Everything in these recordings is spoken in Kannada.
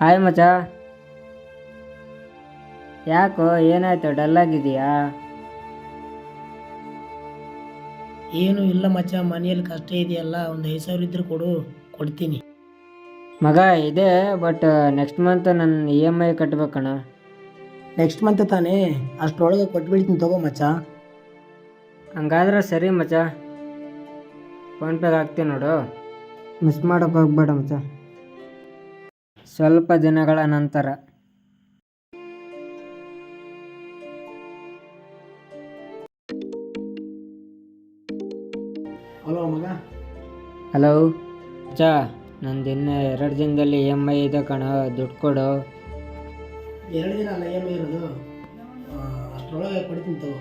ಹಾಯ್ ಮಚ ಯಾಕೋ ಏನಾಯ್ತು? ಡಲ್ ಆಗಿದೆಯಾ ಏನು ಇಲ್ಲ ಮಚ್ಚ. ಮನೆಯಲ್ಲಿ ಕಷ್ಟ ಇದೆಯಲ್ಲ ಒಂದು ಐದು ಸಾವಿರ ಇದ್ರೆ ಕೊಡು ಕೊಡ್ತೀನಿ. ಮಗ ಇದೆ ಬಟ್ ನೆಕ್ಸ್ಟ್ ಮಂತ್ ನನ್ನ ಇ ಎಂ ಐ ಕಟ್ಬೇಕಣ್ಣ. ನೆಕ್ಸ್ಟ್ ಮಂತ್ ತಾನೇ? ಅಷ್ಟರೊಳಗೆ ಕೊಟ್ಬಿಡ್ತೀನಿ ತಗೋ ಮಚ್ಚ. ಹಂಗಾದ್ರೆ ಸರಿ ಮಚ್ಚ. ಫೋನ್ಪೇಗೆ ಹಾಕ್ತೀನಿ ನೋಡು. ಮಿಸ್ ಮಾಡೋಕೆ ಹೋಗ್ಬೇಡ ಮಚ್ಚ. ಸ್ವಲ್ಪ ದಿನಗಳ ನಂತರ. ಹಲೋ ಮಗ. ಹಲೋ. ಚಾ ನಂದು ಇನ್ನು ಎರಡು ದಿನದಲ್ಲಿ ಇ ಎಂ ಐ ಇದೆ ಕಣ ದುಡ್ಡು ಕೊಡು. ಎರಡು ದಿನ ಅಲ್ಲ ಏನು ಇರೋದು? ಆ, ಅಷ್ಟರೊಳಗೆ ಕೊಡ್ತೀನಿ ತಗೋ.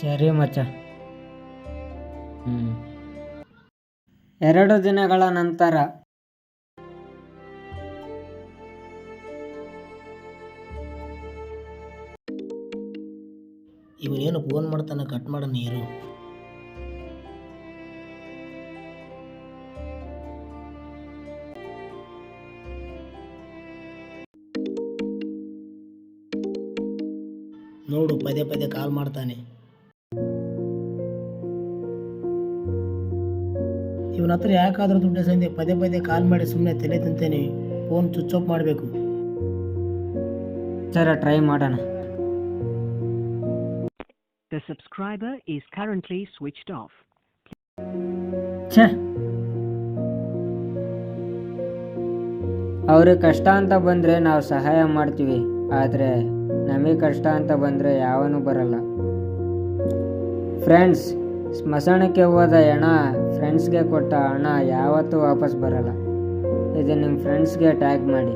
ಸರಿ ಮಚ್ಚ. ಹ್ಞೂ ಎರಡು ದಿನಗಳ ನಂತರ. ಇವನೇನು ಫೋನ್ ಮಾಡ್ತಾನೆ ಕಟ್ ಮಾಡ ನೀರು ನೋಡು, ಪದೇ ಪದೇ ಕಾಲ್ ಮಾಡ್ತಾನೆ. ಇವನ ಹತ್ರ ಯಾಕಾದ್ರೂ ದುಡ್ಡು ಸಂದೆ ಪದೇ ಪದೇ ಕಾಲ್ ಮಾಡಿ ಸುಮ್ಮನೆ ತಲೆ ತಿಂತೇನೆ ಫೋನ್ ಸ್ವಿಚ್ ಮಾಡಬೇಕು. ಸರ ಟ್ರೈ ಮಾಡೋಣ. Subscriber is currently switched off. ಛೇ. ಅವ್ರಿಗೆ ಕಷ್ಟ ಅಂತ ಬಂದರೆ ನಾವು ಸಹಾಯ ಮಾಡ್ತೀವಿ, ಆದರೆ ನಮಗೆ ಕಷ್ಟ ಅಂತ ಬಂದರೆ ಯಾವನೂ ಬರಲ್ಲ. ಫ್ರೆಂಡ್ಸ್, ಸ್ಮಶಾನಕ್ಕೆ ಹೋದ ಹೆಣ ಫ್ರೆಂಡ್ಸ್ಗೆ ಕೊಟ್ಟ ಹಣ ಯಾವತ್ತೂ ವಾಪಸ್ ಬರಲ್ಲ. ಇದು ನಿಮ್ಮ ಫ್ರೆಂಡ್ಸ್ಗೆ ಟ್ಯಾಗ್ ಮಾಡಿ.